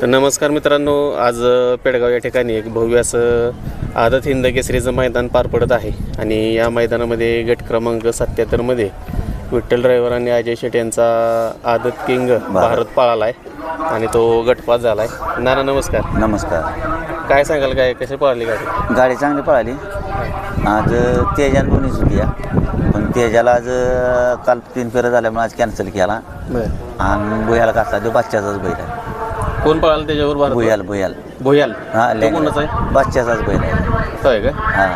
तर नमस्कार मित्रांनो आज पेडगाव या ठिकाणी एक भव्य असं आदत हिंद केसरीचं मैदान पार पडत आहे. आणि या मैदानामध्ये गट क्रमांक सत्याहत्तरमध्ये विठ्ठल ड्रायव्हर आणि अजय शेट यांचा आदत किंग भारत पळाला आहे आणि तो गटपास झाला आहे नाना नमस्कार. नमस्कार. काय सांगाल काय कशी पळाली गाडी? गाडी चांगली पळाली. आज तेजान दोन्हीच होती या पण तेजाला आज काल तीन फेरं झाल्यामुळे आज कॅन्सल केला. बरं. आणि बुयाला घातला तो बच्च्याचाच बैल आहे. कोण पळाला त्याच्यावर भारत बुयाल बुयाल भोयाल. हा तो कोणाचा आहे? बच्च्याचाच बैल आहे. होय का? हा.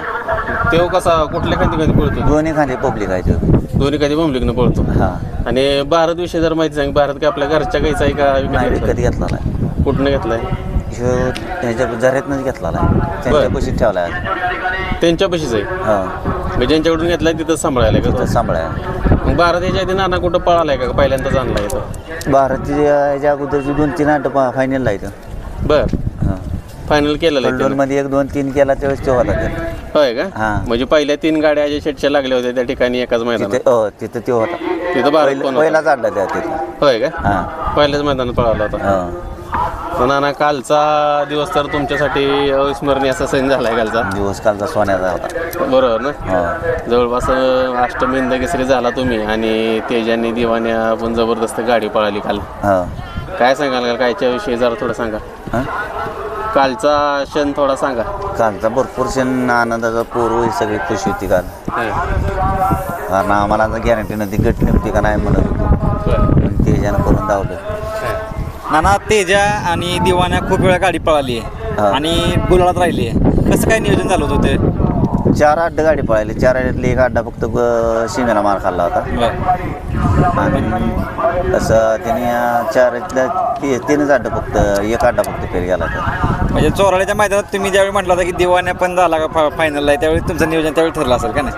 तो कसा कुठल्या खांदी खांदी पळतो दोन्ही खाली पब्लिक आहे तो. दोन्ही कधी बमलिकनं पळतो. हा. आणि भारत विषयी जर माहिती सांग भारत काय आपल्या घरच्या गाईचा आहे का नाही विकत विकत घेतला नाही. कुठनं घेतलाय? ह्यो ह्याच्या झऱ्यातनंच घेतला नाही त्यांच्या पैसे ठेवला आहे त्यांच्या पशीच आहे? हा. म्हणजे ज्यांच्याकडून घेतलाय तिथं सांभाळायला का तो? सांभाळा मग भारत याच्या आधी नाना कुठं पळालाय का? पहिल्यांदाच आणलाय तो. भारतची ह्याच्या अगोदरची दोन तीन आठ फायनलला आहे तो. बर. हा. फायनल केलेलं आहे त्यानं. मध्ये एक दोन तीन केला त्यावेळेस तो होता ते. होय का? हा. म्हणजे पहिल्या तीन गाड्या अजय शेटच्या लागल्या होत्या त्या ठिकाणी एकाच मैदानात. तिथे हो तिथं तो होता. तिथं भारत पहिला- कोण होता? पहिलाच अड्डा त्या तिथं. होय का? हा. पहिल्याच मैदानात पळाला होता. हो. तर नाना कालचा दिवस तर तुमच्यासाठी अविस्मरणीय असा सण झालाय कालचा. दिवस कालचा सोन्याचा होता. बरोबर ना? हो. जवळपास अं, अष्टमी केसरी झाला तुम्ही आणि तेजाने दिवाने पण जबरदस्त गाडी पळाली काल. हो. काय सांगाल का कायच्या विषयी जरा थोडं सांगा. हा? कालचा क्षण थोडा सांगा. कालचा भरपूर क्षण आनंदाचा पूर्व ही सगळी खुशी होती काल. कारण आम्हाला गॅरंटी नव्हती गट नव्हती का नाही म्हणत. होतो पण तेजानं करून धावलं. नाना तेजा आणि दिवाना खूप वेळा गाडी पळाली. आहे हा. आणि गुलाळात राहिली. आहे कसं काय नियोजन झालं होतं ते? चार अड्डा गाडी पळाली. चार अड्ड्यातली एक अड्डा फक्त ग- शिमेला मार खाल्ला होता. आणि असं त्याने अं, चारातल्या ती- तीनच अड्डा फक्त एक अड्डा फक्त फेर गेला तर म्हणजे चोराळ्याच्या मैदानात तुम्ही ज्यावेळी म्हटलं होता की दिवाण्या पण झाला का फा- फायनलला आहे त्यावेळी तुमचं नियोजन त्यावेळी ठरलं असेल का नाही?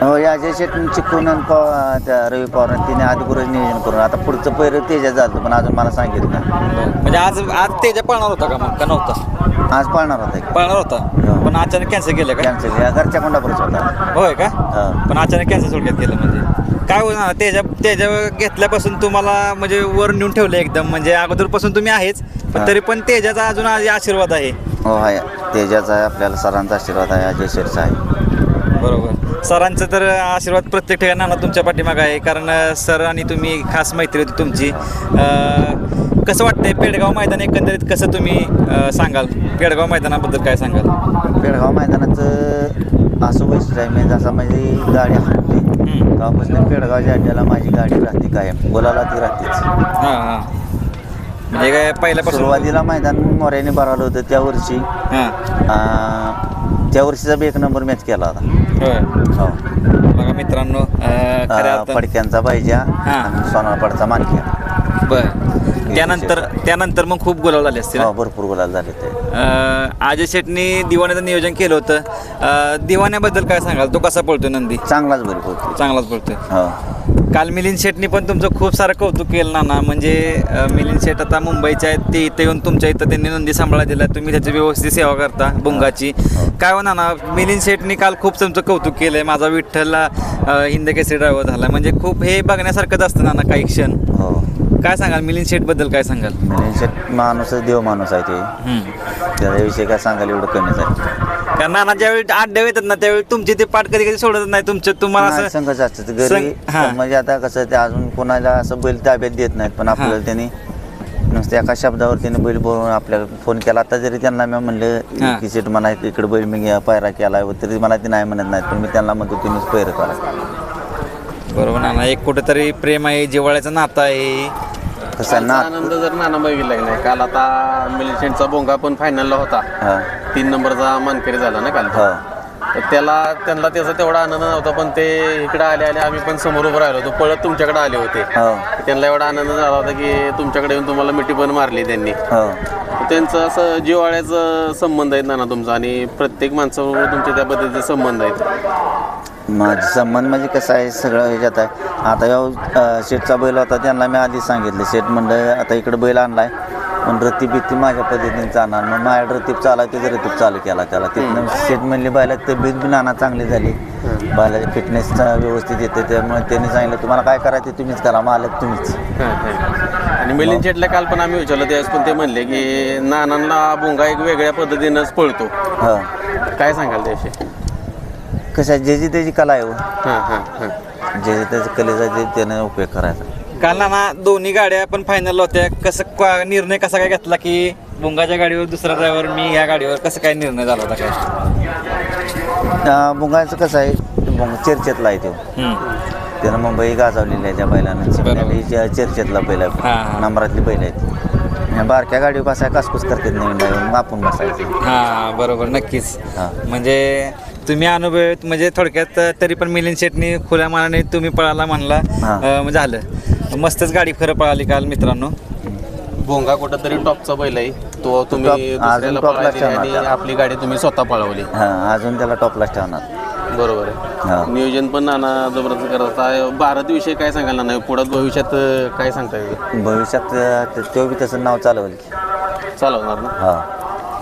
हो या अजय शेट चिकून आणि पव- त्या रवी पवार तिने आधीपूरच नियोजन करून आता पुढचं पहिलं तेजा झालं पण अजून मला सांगितलं नाही. म्हणजे आज आज तेजा पळणार होता का मग का नव्हता? आज पाळणार होता पळणार होता? हो. पण अचानक कॅन्सल केलं का? कॅन्सल या घरच्या कोंडापूरच होता. होय का? हा. पण अचानक कॅन्सल सोडक्यात केलं म्हणजे. काय होणार? तेजा तेजा घेतल्यापासून तुम्हाला म्हणजे वर नेऊन ठेवलं एकदम. म्हणजे अगोदरपासून तुम्ही आहेच पण हा. तरी पण तेजाचा अजून आज आशीर्वाद आहे. हो आहे. तेजाचा आहे आपल्याला सरांचा आशीर्वाद आहे अजय शेठचा आहे. बरोबर. सरांचं तर आशीर्वाद प्रत्येक ठिकाणी नाना तुमच्या पाठीमागं आहे. कारण सर आणि तुम्ही खास मैत्री होती तुमची. अ, कसं वाटतंय पेडगाव मैदान एकंदरीत कसं तुम्ही अ, सांगाल? पेडगाव मैदानाबद्दल काय सांगाल? पेडगाव मैदानाचं असं वैशिष्ट्य आहे म्हणजे जसं म्हणजे गाडी हाणते हम्म. तेव्हापासून पेडगावच्या अड्ड्याला माझी गाडी राहते कायम. बोलायला ती राहतेच. हां हां. म्हणजे काय पहिल्यापासून? सुरुवातीला मैदान मोऱ्याने भरवलं होतं त्या वर्षी. हां. त्या वर्षीचा बी एक नंबर मॅच केला होता. होय. हो. बघा मित्रांनो अ, खऱ्या अं, अर्थानं फडक्यांचा पाहिजे हा. आणि मानक्या. बर. त्यानंतर त्यानंतर मग खूप गुलाब झाले असतील हो भरपूर गुलाल झाले ते. अ, अजय शेटनी दिवाण्याचं नियोजन केलं होतं. अ, दिवाण्याबद्दल काय सांगाल? तो कसा पळतोय नंदी? चांगलाच होती चांगलाच पळतोय. हो. काल मिलिंद शेटनी पण तुमचं खूप सारं कौतुक केलं नाना. म्हणजे अ, मिलिंद शेट आता मुंबईच्या आहेत ते इथे येऊन तुमच्या इथं त्यांनी नंदी सांभाळा दिला तुम्ही त्याची व्यवस्थित सेवा करता बुंगाची. काय हो नाना मिलिंद शेटनी काल खूप तुमचं कौतुक केलंय. माझा विठ्ठलला अ, हिंद केसरी ड्रायव्हर झाला. म्हणजे खूप हे बघण्यासारखंच असतं नाना काही क्षण. हो. काय सांगाल? मिलिंद शेटबद्दल काय सांगाल? म्हणजे शेट माणूसच देव माणूस आहे ते. त्याच्याविषयी काय सांगायला एवढं कमीच आहे? कारण नाना ज्यावेळी आड्डे येतात ना त्यावेळी तुमची ते पाठ कधी कधी सोडत नाही. तुमच्या तुम्हाला असं संघच असतं घरी. संघ- हा. म्हणजे आता कसं ते अजून कोणाला असं बैल ताब्यात देत नाहीत पण आपल्याला त्यांनी नुसतं एका शब्दावर त्यांनी बैल बोलून आपल्याला फोन केला. आता जरी त्यांना मी हा. म्हणलं की शेट मला इकडे बैल मी घ्या, पायरा केला तरी मला ते नाही म्हणत नाहीत पण मी त्यांना म्हणतो तुम्हीच पैर करा. बरोबर नाना एक कुठेतरी प्रेम आहे जिव्हाळ्याचं नातं आहे. कसं ना आनंद जर नाना बघितला की नाही काल आता मिलिशंटचा बोंगा पण फायनलला होता. हा. तीन नंबरचा मानकरी झाला ना काल. हो. तर त्याला त्यांना त्याचा तेवढा आनंद नव्हता पण ते इकडे आले आले आम्ही पण समोर उभं राहिलो होतो. पळत तुमच्याकडे आले होते. हो. त्यांना एवढा आनंद झाला होता की तुमच्याकडे येऊन तुम्हाला मिठी पण मारली त्यांनी. हो. त्यांचं असं जिव्हाळ्याचं संबंध आहेत नाना तुमचा आणि प्रत्येक माणसाबरोबर तुमचे त्या पद्धतीचे संबंध आहेत. माझे संबंध म्हणजे कसं आहे सगळं ह्याच्यात आहे. आता या शेठचा बैल होता त्यांना मी आधी सांगितलं. शेठ म्हणलं आता इकडे बैल आणलाय. पण रतीब बित्ती माझ्या पद्धतीने चालणार मग माझ्या रतीब चाला त्याचं रतीब चालू केला त्याला. तिथनं शेट म्हणली बायला तब्येत बी नाना चांगली झाली. बायलाची फिटनेस व्यवस्थित येते. त्यामुळे त्यांनी सांगितलं तुम्हाला काय करायचं तुम्हीच करा. मालक तुम्हीच. आणि मिलिंद शेटला काल पण आम्ही विचारलं त्यावेळेस पण ते म्हणले की नानांना भुंगा एक वेगळ्या पद्धतीनंच पळतो. हो. काय सांगाल त्याविषयी? कशा जे जी त्याची कला आहे हो. हां हां हां. जे जे त्याच्या कलेचा जे त्याने उपयोग करायचा. काल नाना दोन्ही गाड्या पण फायनल होत्या. कसं का- निर्णय कसा काय घेतला की बुंगाच्या गाडीवर दुसरा ड्रायव्हर मी ह्या गाडीवर कसं काय निर्णय झाला होता काय? अं, बुंगाचं कसं आहे बुंग चर्चेतला आहे तो. हम्म. त्यानं मुंबई गाजवलेली आहे त्या बैलानं. च- चर्चेतला बैल हा, हा. आहे नंबरातली बैल आहेत. आणि बारक्या गाडीवर बसाय कासकूस करतात नवीन ड्रायव्हर मग आपण बसायचं हा बरोबर. नक्कीच. हा. म्हणजे तुम्ही अनुभव म्हणजे थोडक्यात तरी पण मिलिंद शेटनी खुल्या मनाने तुम्ही पळाला म्हणला. हा. अं, झालं. मस्तच गाडी खरं पळाली काल मित्रांनो. भोंगा कुठं तरी टॉपचा बैल आहे. तो तुम्ही दुसऱ्याला पळायला ठेवणार आणि. आपली गाडी तुम्ही स्वतः पळवली. हां अजून त्याला टॉपलाच ठेवणार. बरोबर आहे. हा. नियोजन पण नाना जबरदस्त करत आहे. भारत विषयी काय सांगाल ना पुढे भविष्यात अं, काय सांगता येईल भविष्यात अं, तो बी तसं नाव चालवल. की चालवणार ना? हा.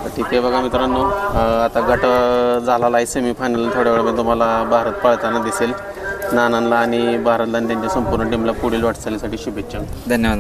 तर ठीक आहे बघा मित्रांनो अं, आता गट अं, झालेला आहे सेमीफायनल थोड्या वेळामध्ये तुम्हाला भारत पळताना दिसेल. नानांना आणि भारतला आणि त्यांच्या संपूर्ण टीमला पुढील वाटचालीसाठी शुभेच्छा. धन्यवाद